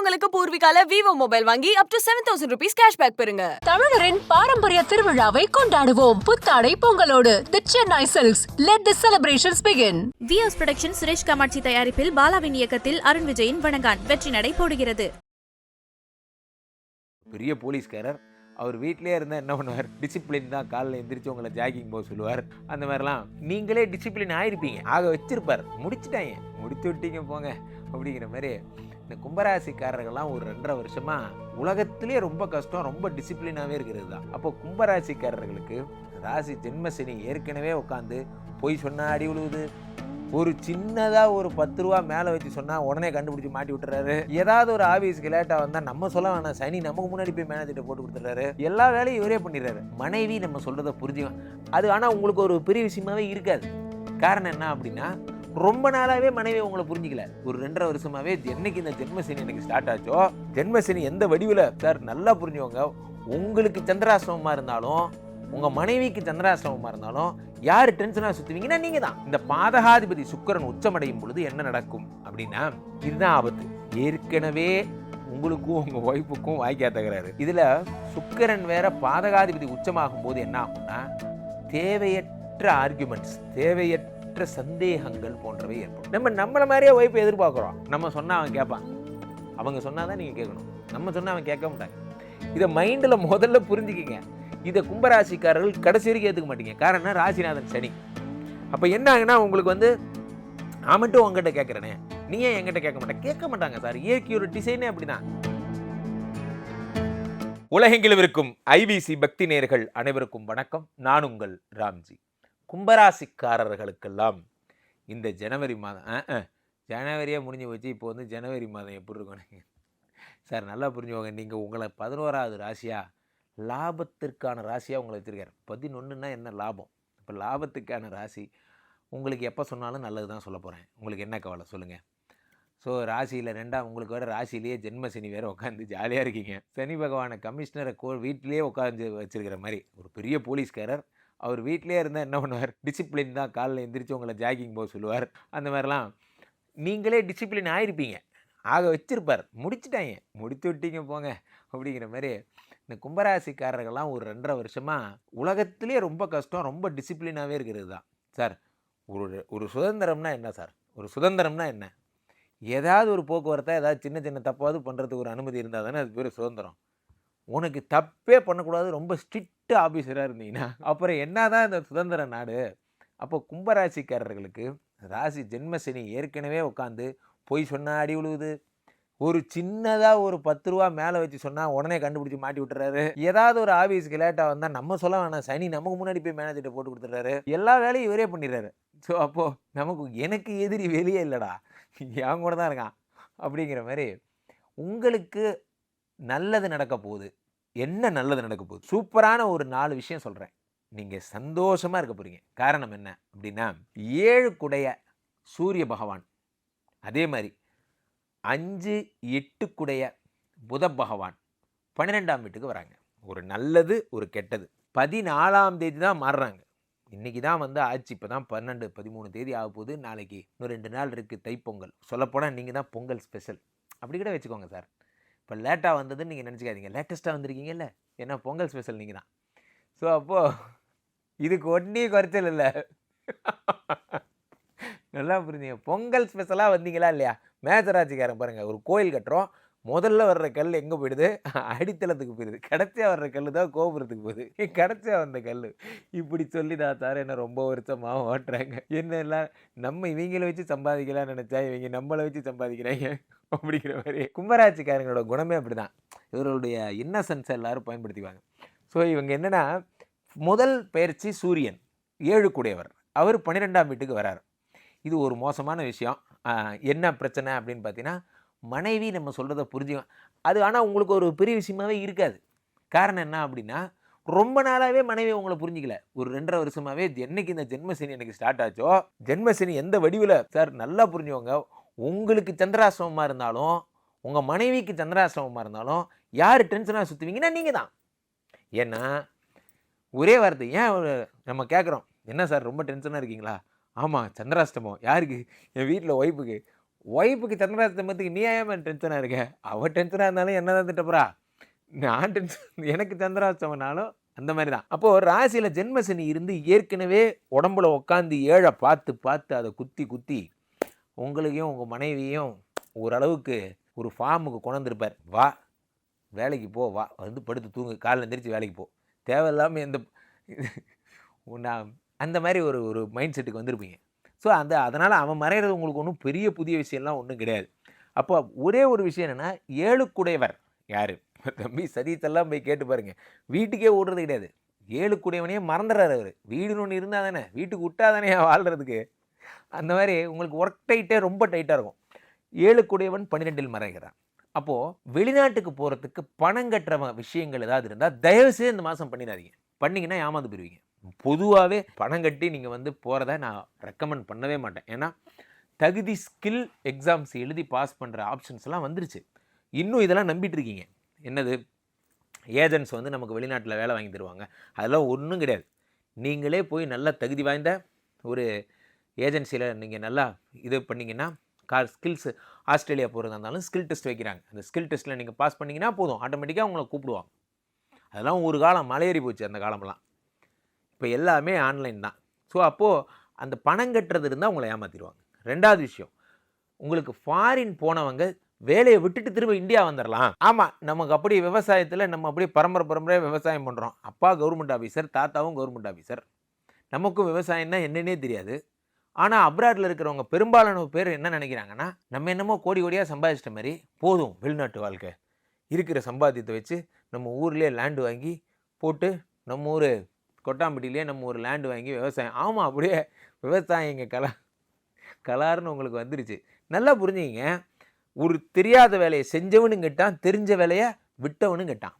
பொங்கலுக்கு பூர்விகால Vivo mobile வாங்கி up to seven thousand rupees cashback பெறுங்க. தமிழரின் பாரம்பரிய திருவிழாவை கொண்டாடுவோம். புத்தாடை பொங்கலோடு. The Chennai silks let the celebrations begin VS production Suresh Kamatchi தயாரிப்பில் பாலாவின் இயக்கத்தில் அருண் விஜயின் வணங்கான். வெற்றி நடை போடுகிறது. பெரிய போலீஸ்காரர் அவர் வீட்டிலே இருந்தால் என்ன பண்ணுவார்? டிசிப்ளின் தான் காலைல எந்திரிச்சு உங்களை ஜாகிங் போக சொல்லுவார். அந்த மாதிரிலாம் நீங்களே டிசிப்ளின் ஆயிருப்பீங்க. ஆக வச்சிருப்பார். முடிச்சிட்டாங்க. முடிச்சு விட்டீங்க போங்க. அப்படிங்கிற மாதிரி இந்த கும்பராசிக்காரர்கள்லாம் ஒரு ரெண்டரை வருஷமாக உலகத்திலே ரொம்ப கஷ்டம் ரொம்ப டிசிப்ளினாகவே இருக்கிறது தான். அப்போ கும்பராசிக்காரர்களுக்கு ராசி ஜென்மசனி ஏற்கனவே உட்காந்து பொய் சொன்னால் அடி விழுவுது ஒரு சின்னதாக ஒரு பத்து ரூபா மேலே வச்சு சொன்னால் உடனே கண்டுபிடிச்சி மாட்டி விட்டுறாரு. ஏதாவது ஒரு ஆஃபீஸ்க்கு லேட்டாக வந்தால் நம்ம சொல்ல வேணாம். சனி நமக்கு முன்னாடி போய் மேனேஜர்கிட்ட போட்டு கொடுத்துறாரு எல்லா வேலையும் இவரே பண்ணிடுறாரு. மனைவி நம்ம சொல்கிறத புரிஞ்சுக்கலாம் அது ஆனால் உங்களுக்கு ஒரு பெரிய விஷயமாவே இருக்காது. காரணம் என்ன அப்படின்னா ரொம்ப நாளாகவே மனைவி உங்களை புரிஞ்சிக்கல. ஒரு ரெண்டரை வருஷமாகவே என்னைக்கு இந்த ஜென்மசனி எனக்கு ஸ்டார்ட் ஆச்சோ ஜென்மசனி எந்த வடிவில் சார் நல்லா புரிஞ்சுவாங்க உங்களுக்கு சந்திராசிரமமாக இருந்தாலும் உங்கள் மனைவிக்கு சந்திராசிரமமாக இருந்தாலும் யார் டென்ஷனாக சுற்றுவீங்கன்னா நீங்கள் தான் இந்த பாதகாதிபதி சுக்கரன் உச்சமடையும் பொழுது என்ன நடக்கும் அப்படின்னா இதுதான் ஆபத்து. ஏற்கனவே உங்களுக்கும் உங்கள் ஒய்ஃபுக்கும் வாய்க்கா தகராறு இதில் சுக்கிரன் வேற பாதகாதிபதி உச்சமாகும் போது என்ன ஆகும்னா தேவையற்ற ஆர்குமெண்ட்ஸ் தேவையற்ற சந்தேகங்கள் போன்றவை ஏற்படும். நம்ம நம்மளை மாதிரியே ஒய்ஃப் எதிர்பார்க்குறோம். நம்ம சொன்னால் அவன் கேட்பான். அவங்க சொன்னால் தான் நீங்கள் கேட்கணும். நம்ம சொன்னால் அவன் கேட்க மாட்டாங்க இதை மைண்டில் முதல்ல புரிஞ்சுக்கிங்க. இதை கும்பராசிக்காரர்கள் கடைசி வரைக்கும் ஏற்றுக்க மாட்டீங்க. காரணம் ராசிநாதன் சனி. அப்போ என்ன ஆகுனா உங்களுக்கு வந்து நான் மட்டும் உங்ககிட்ட கேட்குறேனே. நீ ஏன் என்கிட்ட கேட்க மாட்டேன் கேட்க மாட்டாங்க சார் இயற்கையோட டிசைனே அப்படிதான் உலகெங்கிலும் இருக்கும் ஐவிசி பக்தி நேர்கள் அனைவருக்கும் வணக்கம். நான் உங்கள் ராம்ஜி. கும்பராசிக்காரர்களுக்கெல்லாம் இந்த ஜனவரி மாதம் ஜனவரியே முடிஞ்சு போச்சு. இப்போ வந்து ஜனவரி மாதம் எப்படி இருக்கும் சார் நல்லா புரிஞ்சுக்கோங்க. நீங்கள் உங்களை பதினோராவது ராசியாக லாபத்திற்கான ராசியாக உங்களை வச்சுருக்காரு. பதினொன்றுனா என்ன லாபம்? இப்போ லாபத்துக்கான ராசி உங்களுக்கு எப்போ சொன்னாலும் நல்லது தான் சொல்ல போகிறேன் உங்களுக்கு என்ன கவலை? சொல்லுங்கள் ஸோ ராசியில் ரெண்டாம் உங்களுக்கு வேறு ராசியிலேயே ஜென்ம சனி வேறு உட்காந்து ஜாலியாக இருக்கீங்க. சனி பகவானை கமிஷனரை கோ வீட்டிலேயே உட்காந்து வச்சிருக்கிற மாதிரி ஒரு பெரிய போலீஸ்காரர் அவர் வீட்டிலேயே இருந்தால் என்ன பண்ணுவார்? டிசிப்ளின் தான் காலைல எந்திரிச்சு உங்களை ஜாகிங் போக சொல்லுவார். அந்த மாதிரிலாம் நீங்களே டிசிப்ளின் ஆகிருப்பீங்க ஆக வச்சிருப்பார். முடிச்சுட்டாங்க. முடித்து விட்டீங்க போங்க. அப்படிங்கிற மாதிரி இந்த கும்பராசிக்காரர்கள்லாம் ஒரு ரெண்டரை வருஷமாக உலகத்திலே ரொம்ப கஷ்டம். ரொம்ப டிசிப்ளினாகவே இருக்கிறது தான். சார் ஒரு ஒரு சுதந்திரம்னா என்ன சார்? ஒரு சுதந்திரம்னா என்ன? ஏதாவது ஒரு போக்குவரத்தை ஏதாவது சின்ன சின்ன தப்பாவது பண்ணுறதுக்கு ஒரு அனுமதி இருந்தால் தானே அது பேர் சுதந்திரம். உனக்கு தப்பே பண்ணக்கூடாது. ரொம்ப ஸ்ட்ரிக்ட் ஆஃபீஸராக இருந்தீங்கன்னா அப்புறம் என்னதான் இந்த சுதந்திர நாடு? அப்போ கும்பராசிக்காரர்களுக்கு ராசி ஜென்மசனி ஏற்கனவே உட்காந்து பொய் சொன்னால் அடி விழுவுது ஒரு சின்னதாக ஒரு பத்து ரூபா மேலே வச்சு சொன்னால் உடனே கண்டுபிடிச்சி மாட்டி விட்டுறாரு. ஏதாவது ஒரு ஆஃபீஸ்க்கு லேட்டாக வந்தால் நம்ம சொல்ல வேணாம். சனி நமக்கு முன்னாடி போய் மேனேஜர்கிட்ட போட்டு கொடுத்துட்றாரு. எல்லா வேலையும் இவரே பண்ணிடுறாரு. ஸோ அப்போது நமக்கு எனக்கு எதிரி வெளியே இல்லைடா. என் கூட தான் இருக்கான். அப்படிங்கிற மாதிரி உங்களுக்கு நல்லது நடக்க போகுது. என்ன நல்லது நடக்க போகுது? சூப்பரான ஒரு நாலு விஷயம் சொல்கிறேன் நீங்கள் சந்தோஷமாக இருக்க போகிறீங்க காரணம் என்ன அப்படின்னா ஏழு குடைய சூரிய பகவான். அதே மாதிரி அஞ்சு எட்டு குடைய புத பகவான் பன்னிரெண்டாம் வீட்டுக்கு வராங்க. ஒரு நல்லது ஒரு கெட்டது. பதினாலாம் தேதி தான் மாறுறாங்க. இன்னைக்கு தான் வந்து ஆச்சு இப்போ தான் பன்னெண்டு பதிமூணு தேதி ஆக போகுது. நாளைக்கு இன்னும் ரெண்டு நாள் இருக்குது தைப்பொங்கல். சொல்லப்போனால் நீங்கள் தான் பொங்கல் ஸ்பெஷல். அப்படி கூட வச்சுக்கோங்க சார். இப்போ லேட்டாக வந்ததுன்னு நீங்கள் நினச்சிக்காதீங்க. லேட்டஸ்ட்டாக வந்திருக்கீங்கல்ல? ஏன்னா பொங்கல் ஸ்பெஷல் நீங்கள் தான் ஸோ அப்போது இதுக்கு ஒன்றே குறைச்சல் இல்லை. நல்லா புரிஞ்சுங்க. பொங்கல் ஸ்பெஷலாக வந்தீங்களா இல்லையா? மேசராட்சிக்காரன் பாருங்கள் ஒரு கோயில் கட்டுறோம். முதல்ல வர்ற கல் எங்கே போயிடுது? அடித்தளத்துக்கு போயிடுது. கடைசியாக வர்ற கல் தான் கோபுரத்துக்கு போகுது. கடைசியாக வந்த கல் இப்படி சொல்லி தான் சார் என்ன ரொம்ப வருஷமாக ஓட்டுறாங்க. என்ன எல்லாம் நம்ம இவங்கள வச்சு சம்பாதிக்கலாம்னு நினச்சா இவங்க நம்மளை வச்சு சம்பாதிக்கிறாங்க அப்படிங்கிற மாதிரி. கும்பராட்சிக்காரங்களோட குணமே அப்படி தான் இவர்களுடைய இன்னசென்ஸை எல்லாரும் பயன்படுத்திக்குவாங்க. ஸோ இவங்க என்னென்னா முதல் பயிற்சி சூரியன் ஏழு கூடையவர். அவர் பன்னிரெண்டாம் வீட்டுக்கு வரார். இது ஒரு மோசமான விஷயம். என்ன பிரச்சனை அப்படின்னு பார்த்தீங்கன்னா மனைவி நம்ம சொல்கிறத புரிஞ்சுக்கும் அது ஆனால் உங்களுக்கு ஒரு பெரிய விஷயமாவே இருக்காது. காரணம் என்ன அப்படின்னா ரொம்ப நாளாகவே மனைவி உங்களை புரிஞ்சிக்கல. ஒரு ரெண்டரை வருஷமாகவே என்னைக்கு இந்த ஜென்மசனி எனக்கு ஸ்டார்ட் ஆச்சோ ஜென்மசனி எந்த வடிவில் சார் நல்லா புரிஞ்சுக்கோங்க. உங்களுக்கு சந்திராசிரமமாக இருந்தாலும் உங்கள் மனைவிக்கு சந்திராசிரமமாக இருந்தாலும் யார் டென்ஷனாக சுற்றுவீங்கன்னா நீங்கள் தான். ஏன்னா ஒரே வார்த்தை ஏன் நம்ம கேட்குறோம் என்ன சார் ரொம்ப டென்ஷனாக இருக்கீங்களா? ஆமாம் சந்திராஷ்டமம் யாருக்கு? என் வீட்டில் ஒய்ஃபுக்கு ஒய்ஃபுக்கு சந்திராஷ்டமத்துக்கு மத்துக்கு நீ ஏன் டென்ஷனாக இருக்க? அவள் டென்ஷனாக இருந்தாலும் என்ன தான் திட்டப்புறா நான் டென்ஷன் எனக்கு சந்திராஷ்டமனாலும் அந்த மாதிரி தான் அப்போது ராசியில் ஜென்மசனி இருந்து ஏற்கனவே உடம்புல உட்காந்து ஏழை பார்த்து பார்த்து அதை குத்தி குத்தி உங்களையும் உங்கள் மனைவியும் ஓரளவுக்கு ஒரு ஃபார்முக்கு கொண்டிருப்பார் வா வேலைக்கு போ வா. வந்து படுத்து தூங்கு. காலைல எந்திரிச்சு வேலைக்கு போ. தேவையில்லாமல் எந்த நான் அந்த மாதிரி ஒரு ஒரு மைண்ட் செட்டுக்கு வந்திருப்பீங்க. ஸோ அந்த அதனால் அவன் மறைகிறது உங்களுக்கு ஒன்றும் பெரிய புதிய விஷயம்லாம் ஒன்றும் கிடையாது. அப்போ ஒரே ஒரு விஷயம் என்னென்னா ஏழுக்குடையவர் யார்? தம்பி சதீத்தெல்லாம் போய் கேட்டு பாருங்கள் வீட்டுக்கே ஓடுறது கிடையாது. ஏழுக்குடையவனையே மறந்துடுறாரு அவர். வீடுன்னு ஒன்று இருந்தால் தானே? வீட்டுக்கு விட்டா தானே வாழ்கிறதுக்கு அந்த மாதிரி உங்களுக்கு ஒர்க் டைட்டே ரொம்ப டைட்டாக இருக்கும். ஏழுக்குடையவன் பன்னிரெண்டில் மறைகிறான். அப்போது வெளிநாட்டுக்கு போகிறதுக்கு பணம் கட்டுற விஷயங்கள் ஏதாவது இருந்தால் தயவுசெய்து இந்த மாதம் பண்ணிடாதீங்க. பண்ணிங்கன்னா ஏமாந்து போயிடுவீங்க பொதுவாகவே பணம் கட்டி நீங்கள் வந்து போகிறத நான் ரெக்கமெண்ட் பண்ணவே மாட்டேன். ஏன்னா தகுதி ஸ்கில் எக்ஸாம்ஸ் எழுதி பாஸ் பண்ணுற ஆப்ஷன்ஸ்லாம் வந்துருச்சு. இன்னும் இதெல்லாம் நம்பிட்டுருக்கீங்க என்னது? ஏஜென்ட்ஸ் வந்து நமக்கு வெளிநாட்டில் வேலை வாங்கி தருவாங்க. அதெல்லாம் ஒன்றும் கிடையாது. நீங்களே போய் நல்லா தகுதி வாய்ந்த ஒரு ஏஜென்சியில் நீங்கள் நல்லா இது பண்ணிங்கன்னா கார் ஸ்கில்ஸ் ஆஸ்திரேலியா போகிறதா இருந்தாலும் ஸ்கில் டெஸ்ட் வைக்கிறாங்க. அந்த ஸ்கில் டெஸ்ட்டில் நீங்கள் பாஸ் பண்ணிங்கன்னா போதும். ஆட்டோமேட்டிக்காக உங்களை கூப்பிடுவாங்க. அதெல்லாம் ஒரு காலம் மலையேறி போச்சு அந்த காலமெல்லாம். இப்போ எல்லாமே ஆன்லைன் தான். ஸோ அப்போது அந்த பணம் கட்டுறது இருந்தால் உங்களை ஏமாற்றிடுவாங்க ரெண்டாவது விஷயம் உங்களுக்கு ஃபாரின் போனவங்க வேலையை விட்டுட்டு திரும்ப இந்தியா வந்துடலாம் ஆமாம் நமக்கு அப்படி விவசாயத்தில் நம்ம அப்படியே பரம்பரை பரம்பரையாக விவசாயம் பண்ணுறோம் அப்பா கவர்மெண்ட் ஆஃபீஸர் தாத்தாவும் கவர்மெண்ட் ஆஃபீஸர் நமக்கும் விவசாயம்னா என்னன்னே தெரியாது. ஆனால் அப்ராடில் இருக்கிறவங்க பெரும்பாலான பேர் என்ன நினைக்கிறாங்கன்னா நம்ம என்னமோ கோடி கோடியாக சம்பாதிச்சிட்ட மாதிரி போதும் வெளிநாட்டு வாழ்க்கை. இருக்கிற சம்பாத்தியத்தை வச்சு நம்ம ஊர்லேயே லேண்டு வாங்கி போட்டு நம்ம ஊர் கொட்டாம்பட்டியிலே நம்ம ஒரு லேண்டு வாங்கி விவசாயம். ஆமாம் அப்படியே விவசாயம் இங்கே கலா கலாருன்னு உங்களுக்கு வந்துருச்சு. நல்லா புரிஞ்சுங்க ஒரு தெரியாத வேலையை செஞ்சவனும் கேட்டான் தெரிஞ்ச வேலையை விட்டவனும் கேட்டான்.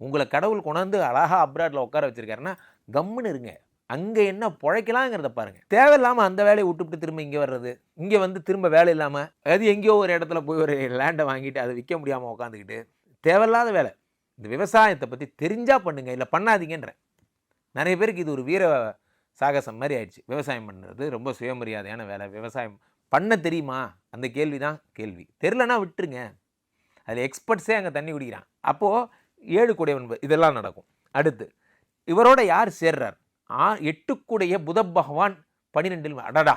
உங்களை கடவுள் கொண்டாந்து அழகாக அப்ராட்டில் உட்கார வச்சிருக்காருன்னா கம்முன்னு இருங்க. அங்கே என்ன பிழைக்கலாங்கிறத பாருங்கள் தேவையில்லாமல் அந்த வேலையை விட்டுவிட்டு திரும்ப இங்கே வர்றது. இங்கே வந்து திரும்ப வேலை இல்லாமல் அது எங்கேயோ ஒரு இடத்துல போய் ஒரு லேண்டை வாங்கிட்டு அதை விற்க முடியாமல் உட்காந்துக்கிட்டு தேவையில்லாத வேலை. இந்த விவசாயத்தை பற்றி தெரிஞ்சால் பண்ணுங்க இல்லை பண்ணாதீங்கன்றேன் நிறைய பேருக்கு இது ஒரு வீர சாகசம் மாதிரி ஆயிடுச்சு. விவசாயம் பண்ணுறது ரொம்ப சுயமரியாதையான வேலை. விவசாயம் பண்ண தெரியுமா? அந்த கேள்வி தான் கேள்வி. தெரிலனா விட்டுருங்க. அதில் எக்ஸ்பர்ட்ஸே அங்கே தண்ணி குடிக்கிறான். அப்போது ஏழு கூடையவன் இதெல்லாம் நடக்கும். அடுத்து இவரோட யார் சேர்றார்? ஆ எட்டுக்குடைய புத பகவான் பன்னிரெண்டில் அடடா!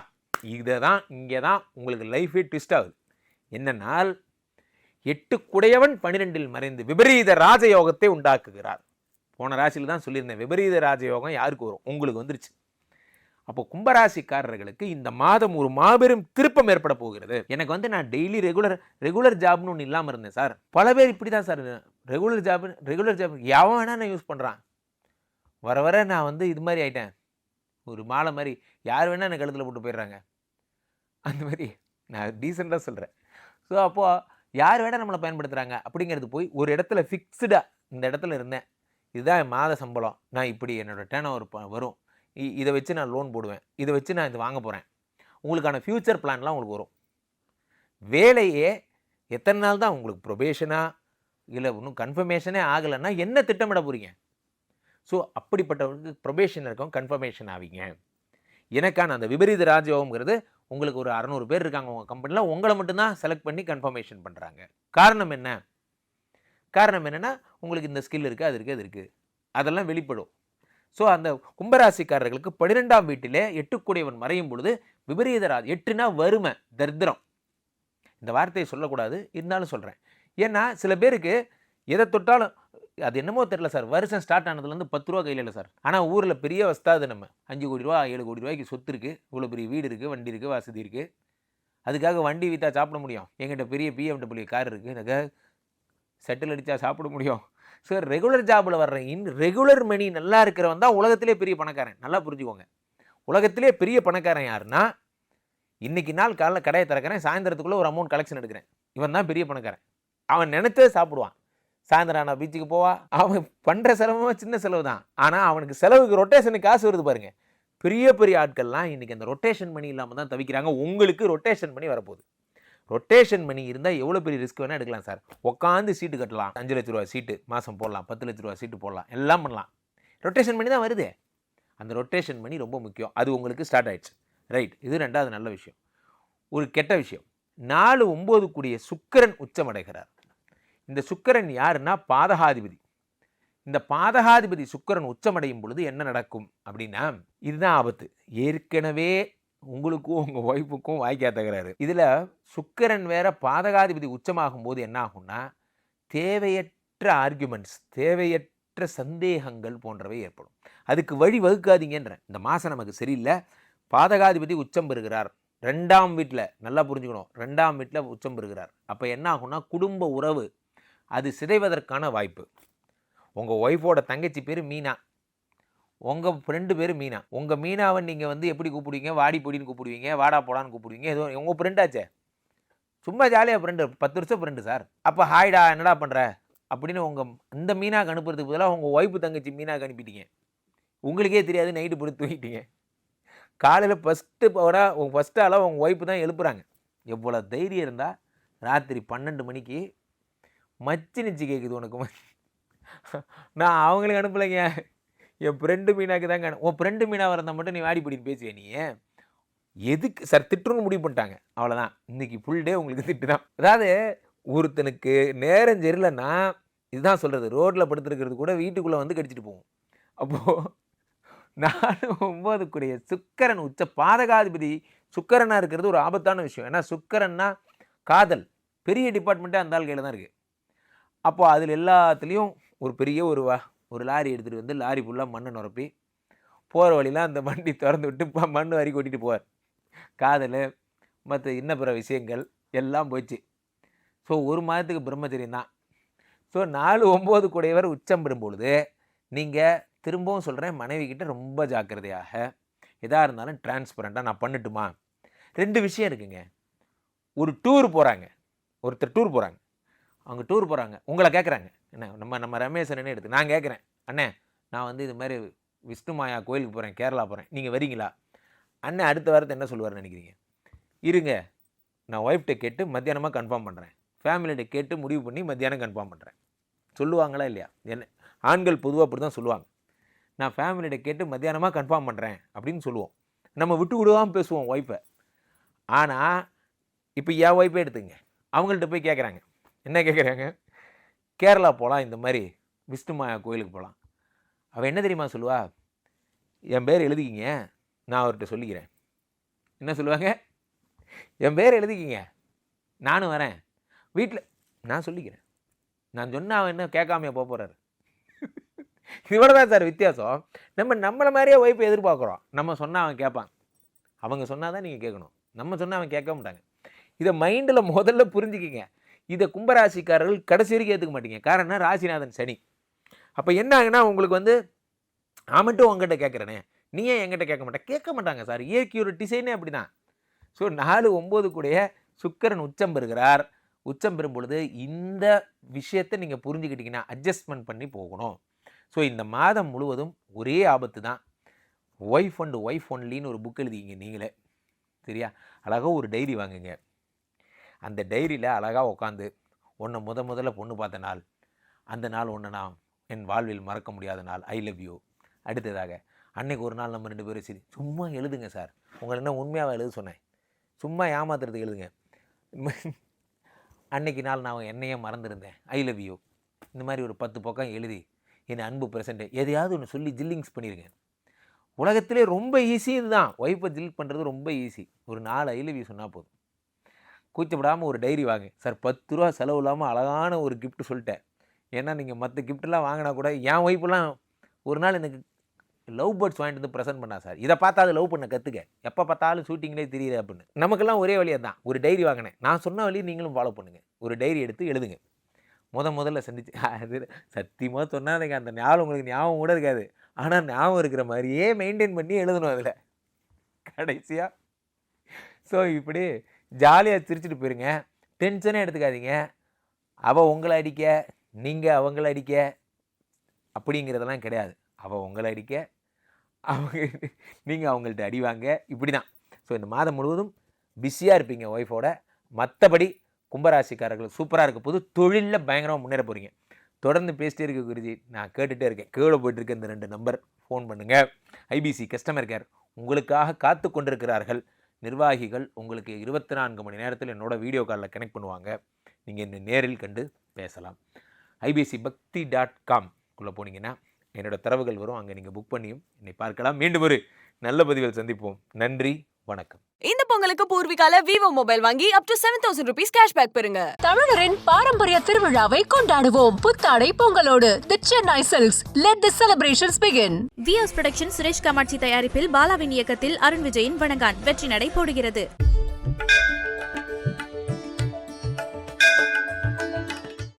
இதை தான் இங்கே தான் உங்களுக்கு லைஃபே ட்விஸ்ட் ஆகுது. என்னென்னால் எட்டுக்குடையவன் பன்னிரெண்டில் மறைந்து விபரீத ராஜயோகத்தை உண்டாக்குகிறார். போன ராசியில் தான் சொல்லியிருந்தேன். விபரீத ராஜயோகம் யாருக்கு வரும்? உங்களுக்கு வந்துருச்சு. அப்போ கும்பராசிக்காரர்களுக்கு இந்த மாதம் ஒரு மாபெரும் திருப்பம் ஏற்பட போகிறது. எனக்கு வந்து நான் டெய்லி ரெகுலர் ரெகுலர் ஜாப்னு ஒன்று இல்லாமல் இருந்தேன் சார். பல பேர் இப்படி தான் sir regular job regular job எவன் வேணால் நான் யூஸ் பண்ணுறான் வர வர நான் வந்து இது மாதிரி ஆயிட்டேன். ஒரு மாலை மாதிரி யார் வேணால் எனக்கு கழுத்தில் போட்டு போயிடுறாங்க. அந்த மாதிரி நான் டீசெண்டாக சொல்கிறேன் ஸோ அப்போது யார் வேணால் நம்மளை பயன்படுத்துகிறாங்க அப்படிங்கிறது போய் ஒரு இடத்துல ஃபிக்ஸ்டாக இந்த இடத்துல இருந்தேன். இதுதான் என் மாத சம்பளம். நான் இப்படி என்னோட டேர்ன் ஓவர் வரும். இ- இதை வச்சு நான் லோன் போடுவேன். இதை வச்சு நான் இது வாங்க போகிறேன் உங்களுக்கான ஃப்யூச்சர் பிளான்லாம் உங்களுக்கு வரும். வேலையே எத்தனை நாள் தான் உங்களுக்கு ப்ரொபேஷனாக இல்லை இன்னும் கன்ஃபர்மேஷனே ஆகலைன்னா என்ன திட்டமிட போகிறீங்க ஸோ அப்படிப்பட்டவங்களுக்கு ப்ரொபேஷன் இருக்கும் கன்ஃபர்மேஷன் ஆவீங்க. எனக்கான அந்த விபரீத ராஜயோகம்ங்கிறது உங்களுக்கு ஒரு அறநூறு பேர் இருக்காங்க உங்கள் கம்பெனியில் உங்களை மட்டும்தான் செலக்ட் பண்ணி கன்ஃபர்மேஷன் பண்ணுறாங்க காரணம் என்ன? காரணம் என்னென்னா உங்களுக்கு இந்த ஸ்கில் இருக்குது அது இருக்குது அது இருக்குது அதெல்லாம் வெளிப்படும். ஸோ அந்த கும்பராசிக்காரர்களுக்கு பன்னிரெண்டாம் வீட்டிலே எட்டுக்குடையவன் மறையும் பொழுது விபரீத எட்டுனா வறுமை தரித்திரம். இந்த வார்த்தையை சொல்லக்கூடாது இருந்தாலும் சொல்கிறேன் ஏன்னா சில பேருக்கு எதை தொட்டாலும் அது என்னமோ தெரில சார் வருஷம் ஸ்டார்ட் ஆனதுலேருந்து பத்து ரூபா கையில் இல்லை சார். ஆனால் ஊரில் பெரிய வசதாது நம்ம. அஞ்சு கோடி ரூபா ஏழு கோடி ரூபாய்க்கு சொத்து இருக்குது இவ்வளோ பெரிய வீடு இருக்குது வண்டி இருக்குது வசதி இருக்குது அதுக்காக வண்டி விற்றா சாப்பிட முடியும். எங்கிட்ட பெரிய பிஎம்டபிள்யூ கார் இருக்குது அதுக்காக செட்டில் அடித்தா சாப்பிட முடியும். சார் ரெகுலர் ஜாபில் வர்ற இன் ரெகுலர் மணி நல்லா இருக்கிறவன் தான் உலகத்திலே பெரிய பணக்காரன். நல்லா புரிஞ்சுக்கோங்க. உலகத்திலே பெரிய பணக்காரன் யாருன்னா இன்னைக்கு நாள் காலைல கடையை திறக்கிறேன் சாயந்தரத்துக்குள்ளே ஒரு அமௌண்ட் கலெக்ஷன் எடுக்கிறேன். இவன் தான் பெரிய பணக்காரன். அவன் நினைச்சே சாப்பிடுவான். சாயந்தரம் நான் பீச்சுக்கு போவா. அவன் பண்ணுற செலவும் சின்ன செலவு தான். ஆனால் அவனுக்கு செலவுக்கு ரொட்டேஷனுக்கு காசு வருது பாருங்கள் பெரிய பெரிய ஆட்கள்லாம் இன்றைக்கி அந்த ரொட்டேஷன் மணி இல்லாமல் தான் தவிக்கிறாங்க. உங்களுக்கு ரொட்டேஷன் மணி வரப்போகுது. ரொட்டேஷன் மணி இருந்தால் எவ்வளோ பெரிய ரிஸ்க் வேணால் எடுக்கலாம் சார். உட்காந்து சீட்டு கட்டலாம். அஞ்சு லட்ச ரூபா சீட்டு மாதம் போடலாம். பத்து லட்ச ரூபா சீட்டு போடலாம். எல்லாம் பண்ணலாம். ரொட்டேஷன் மணி தான் வருது. அந்த ரொட்டேஷன் மணி ரொம்ப முக்கியம். அது உங்களுக்கு ஸ்டார்ட் ஆயிடுச்சு. ரைட் இது ரெண்டாவது நல்ல விஷயம். ஒரு கெட்ட விஷயம். நாலு ஒம்பது கூடிய சுக்கிரன் உச்சமடைகிறார். இந்த சுக்கிரன் யாருன்னா பாதகாதிபதி. இந்த பாதகாதிபதி சுக்கிரன் உச்சமடையும் பொழுது என்ன நடக்கும் அப்படின்னா இதுதான் ஆபத்து. ஏற்கனவே உங்களுக்கும் உங்கள் ஒய்ஃபுக்கும் வாய்க்கா தகராறு இதில் சுக்கிரன் வேற பாதகாதிபதி உச்சமாகும் போது என்ன ஆகும்னா தேவையற்ற ஆர்குமெண்ட்ஸ் தேவையற்ற சந்தேகங்கள் போன்றவை ஏற்படும். அதுக்கு வழி வகுக்காதீங்கன்றேன் இந்த மாதம் நமக்கு சரியில்லை பாதகாதிபதி உச்சம் பெறுகிறார். ரெண்டாம் வீட்டில் நல்லா புரிஞ்சுக்கணும் ரெண்டாம் வீட்டில் உச்சம் பெறுகிறார். அப்போ என்ன ஆகும்னா குடும்ப உறவு அது சிதைவதற்கான வாய்ப்பு. உங்கள் ஒய்ஃபோட தங்கச்சி பேர் மீனா. உங்கள் ஃப்ரெண்டு பேர் மீனா. உங்கள் மீனாவை நீங்கள் வந்து எப்படி கூப்பிடுவீங்க? வாடி பொடின்னு கூப்பிடுவீங்க வாடா போடான்னு கூப்பிடுவீங்க ஏதோ உங்கள் ஃப்ரெண்டாச்சே சும்மா ஜாலியாக ஃப்ரெண்டு பத்து வருஷம் ஃப்ரெண்டு சார் அப்போ ஹாய்டா என்னடா பண்ணுற அப்படின்னு உங்கள் இந்த மீனாக்கு அனுப்புறதுக்கு பதிலாக உங்கள் ஒய்ஃபு தங்கச்சி மீனாக்கு அனுப்பிட்டீங்க. உங்களுக்கே தெரியாது நைட்டு போட்டு தூங்கிட்டீங்க. காலையில் ஃபஸ்ட்டு போட உங்கள் ஃபஸ்ட்டு ஆளாக உங்கள் ஒய்ஃபு தான் எழுப்புறாங்க. எவ்வளோ தைரியம் இருந்தால் ராத்திரி பன்னெண்டு மணிக்கு மச்சி நிச்சு கேட்குது உனக்கு. நான் அவங்களுக்கு அனுப்பலைங்க. என் ஃப்ரெண்டு மீனாக்கு தாங்க உன் ஃப்ரெண்டு மீனாக இருந்தால் மட்டும் நீ வாடி பிடின்னு பேசுவே நீ? எதுக்கு சார் திட்டுன்னு முடிவு பண்ணிட்டாங்க. அவ்வளோதான் இன்றைக்கி ஃபுல் டே உங்களுக்கு திட்டு தான் அதாவது ஒருத்தனுக்கு நேரம் சரியில்லைன்னா இதுதான் சொல்கிறது ரோட்டில் படுத்துருக்கிறது கூட வீட்டுக்குள்ளே வந்து கடிச்சிட்டு போவோம் அப்போது நாலு ஒம்போதுக்குரிய சுக்கரன் உச்ச பாதகாதிபதி. சுக்கரனாக இருக்கிறது ஒரு ஆபத்தான விஷயம். ஏன்னா சுக்கரன்னா காதல். பெரிய டிபார்ட்மெண்ட்டே அந்த ஆள் கையில் தான் இருக்குது அப்போது அதில் எல்லாத்துலேயும் ஒரு பெரிய ஒரு வா ஒரு லாரி எடுத்துகிட்டு வந்து லாரி ஃபுல்லாக மண்ணை நிரப்பி போகிற வழிலாம் அந்த வண்டி திறந்து விட்டு இப்போ மண் வரி கொட்டிட்டு போவார். காதல் மற்ற இன்ன பிற விஷயங்கள் எல்லாம் போச்சு ஸோ ஒரு மாதத்துக்கு பிரம்மச்சரியம் தான். ஸோ நாலு ஒம்பது கூடையவர் உச்சம் பெறும் பொழுது நீங்கள் திரும்பவும் சொல்கிறேன் மனைவி கிட்ட ரொம்ப ஜாக்கிரதையாக எதாக இருந்தாலும் டிரான்ஸ்பரண்ட்டாக நான் பண்ணட்டுமா? ரெண்டு விஷயம் இருக்குங்க. ஒரு டூர் போகிறாங்க ஒருத்தர் டூர் போகிறாங்க அவங்க டூர் போகிறாங்க உங்களை கேட்குறாங்க என்ன நம்ம நம்ம ரமேஷ் எடுத்து நான் கேட்குறேன் அண்ணே நான் வந்து இது மாதிரி விஷ்ணு மாயா கோயிலுக்கு போகிறேன் கேரளா போகிறேன் நீங்கள் வரீங்களா? அண்ணன் அடுத்த வாரத்தை என்ன சொல்லுவார்னு நினைக்கிறீங்க? இருங்க நான் ஒய்ஃப்கிட்ட கேட்டு மத்தியானமாக கன்ஃபார்ம் பண்ணுறேன் ஃபேமிலிகிட்ட கேட்டு முடிவு பண்ணி மத்தியானம் கன்ஃபார்ம் பண்ணுறேன் சொல்லுவாங்களா இல்லையா? என்ன ஆண்கள் பொதுவாக அப்படி தான் சொல்லுவாங்க. நான் ஃபேமிலிகிட்ட கேட்டு மத்தியானமாக கன்ஃபார்ம் பண்ணுறேன் அப்படின்னு சொல்லுவோம். நம்ம விட்டு விடுவாமல் பேசுவோம் ஒய்ஃபை ஆனால் இப்போ என் ஒய்ஃபே எடுத்துங்க. அவங்கள்ட்ட போய் கேட்குறாங்க என்ன கேட்குறாங்க? கேரளா போகலாம் இந்த மாதிரி விஷ்ணு மாயா கோயிலுக்கு போகலாம் அவள் என்ன தெரியுமா சொல்லுவா? என் பேர் எழுதிக்கிங்க நான் அவர்கிட்ட சொல்லிக்கிறேன். என்ன சொல்லுவாங்க? என் பேர் எழுதிக்கிங்க நானும் வரேன். வீட்டில் நான் சொல்லிக்கிறேன். நான் சொன்னால் அவன் என்ன கேட்காமையா போக போகிறாரு இவ்வளோ தான் சார் வித்தியாசம். நம்ம நம்மளை மாதிரியே ஒய்ஃபை எதிர்பார்க்குறோம். நம்ம சொன்னால் அவன் கேட்பான். அவங்க சொன்னால் தான் நீங்கள் கேட்கணும். நம்ம சொன்னால் அவன் கேட்க மாட்டாங்க. இதை மைண்டில் முதல்ல புரிஞ்சுக்கிங்க. இதை கும்பராசிக்காரர்கள் கடைசி வரைக்கும் ஏற்றுக்க மாட்டீங்க. காரணம் ராசிநாதன் சனி. அப்போ என்ன ஆகுனா உங்களுக்கு வந்து நான் மட்டும் உங்ககிட்ட கேட்குறேனே நீ ஏன் என்கிட்ட கேட்க மாட்டேன் கேட்க மாட்டாங்க சார். இயற்கையோட டிசைனே அப்படி தான் ஸோ நாலு ஒம்பது கூடைய சுக்கரன் உச்சம் பெறுகிறார். உச்சம் பெறும் பொழுது இந்த விஷயத்தை நீங்கள் புரிஞ்சுக்கிட்டீங்கன்னா அட்ஜஸ்ட்மெண்ட் பண்ணி போகணும். ஸோ இந்த மாதம் முழுவதும் ஒரே ஆபத்து தான். ஒய்ஃப் அண்ட் ஒய்ஃப் ஒன்லின்னு ஒரு புக் எழுதிங்க நீங்களே. சரியா? அழகாக ஒரு டைரி வாங்குங்க. அந்த டைரியில் அழகாக உட்காந்து உன்னை முத முதல்ல பொண்ணு பார்த்த நாள். அந்த நாள் ஒன்று நான் என் வாழ்வில் மறக்க முடியாத நாள். ஐ லவ் யூ அடுத்ததாக அன்னைக்கு ஒரு நாள் நம்ம ரெண்டு பேரும் சரி சும்மா எழுதுங்க சார். உங்களை என்ன உண்மையாக எழுத சொன்னேன். சும்மா ஏமாத்துறதுக்கு எழுதுங்க. அன்னைக்கு நாள் நான் என்னையே மறந்துருந்தேன். ஐ லவ் யூ இந்த மாதிரி ஒரு பத்து பக்கம் எழுதி என் அன்பு பிரசன்ட் எதையாவது ஒன்று சொல்லி ஜில்லிங்ஸ் பண்ணிடுங்க உலகத்திலே ரொம்ப ஈஸி இதுதான். ஒய்ஃபை ஜில் பண்ணுறது ரொம்ப ஈஸி ஒரு நாலு ஐ லவ் யூ சொன்னால் போதும். கூச்சப்படாமல் ஒரு டைரி வாங்க. சார் பத்து ரூபா செலவு இல்லாமல் அழகான ஒரு கிஃப்ட் சொல்லிட்டேன். ஏன்னா நீங்கள் மற்ற கிஃப்ட்லாம் வாங்கினா கூட என் ஒய்ஃபெலாம் ஒரு நாள் எனக்கு லவ் பேர்ட்ஸ் வாங்கிட்டு வந்து ப்ரெசென்ட் பண்ணா சார். இதை பார்த்தா அது லவ் பண்ண கற்றுக்க எப்போ பார்த்தாலும் ஷூட்டிங்லேயே தெரியுது அப்படின்னு. நமக்கெல்லாம் ஒரே வழியாக தான் ஒரு டைரி வாங்கினேன். நான் சொன்ன வழியை நீங்களும் ஃபாலோ பண்ணுங்கள் ஒரு டைரி எடுத்து எழுதுங்க. முத முதல்ல சந்திச்சு அது சத்தியமாக சொன்னாதீங்க. அந்த ஞாபகம் உங்களுக்கு ஞாபகம் கூட இருக்காது. ஆனால் ஞாபகம் இருக்கிற மாதிரியே மெயின்டைன் பண்ணி எழுதணும் அதில். கடைசியாக ஸோ இப்படி ஜாலியாக சிரிச்சுட்டு போயிருங்க. டென்ஷனே எடுத்துக்காதீங்க. அவள் உங்களை அடிக்க நீங்கள் அவங்கள அடிக்க அப்படிங்கிறதெல்லாம் கிடையாது. அவள் உங்களை அடிக்க அவங்க நீங்கள் அவங்கள்ட்ட அடிவாங்க இப்படி தான் ஸோ இந்த மாதம் முழுவதும் பிஸியாக இருப்பீங்க ஒய்ஃபோட மற்றபடி கும்பராசிக்காரர்கள் சூப்பராக இருக்க போது தொழிலில் பயங்கரமாக முன்னேற போகிறீங்க தொடர்ந்து பேசிட்டே இருக்க குருஜி நான் கேட்டுகிட்டே இருக்கேன். கீழே போயிட்டுருக்கேன் இந்த ரெண்டு நம்பர் ஃபோன் பண்ணுங்கள் ஐபிசி கஸ்டமர் கேர் உங்களுக்காக காத்து கொண்டிருக்கிறார்கள் நிர்வாகிகள் உங்களுக்கு இருபத்தி நான்கு மணி நேரத்தில் என்னோட வீடியோ காலில் கனெக்ட் பண்ணுவாங்க. நீங்கள் என்னை நேரில் கண்டு பேசலாம். ஐபிசி பக்தி டாட் காம் குள்ளே போனீங்கன்னா என்னோடய தரவுகள் வரும். அங்கே நீங்கள் புக் பண்ணியும் என்னை பார்க்கலாம். மீண்டும் ஒரு நல்ல பதிவில் சந்திப்போம். நன்றி. வணக்கம். இந்த பொங்கலுக்கு பூர்விகால விவோ மொபைல் வாங்கி up to seven thousand rupees cashback பெறுங்க. தமிழரின் பாரம்பரிய திருவிழாவை கொண்டாடுவோம். புத்தாடை பொங்கலோடு. The Chennai silks let the celebrations begin VS production Suresh Kamatchi தயாரிப்பில் பாலாவின் இயக்கத்தில் அருண் விஜயின் வணங்கான். வெற்றி நடை போடுகிறது.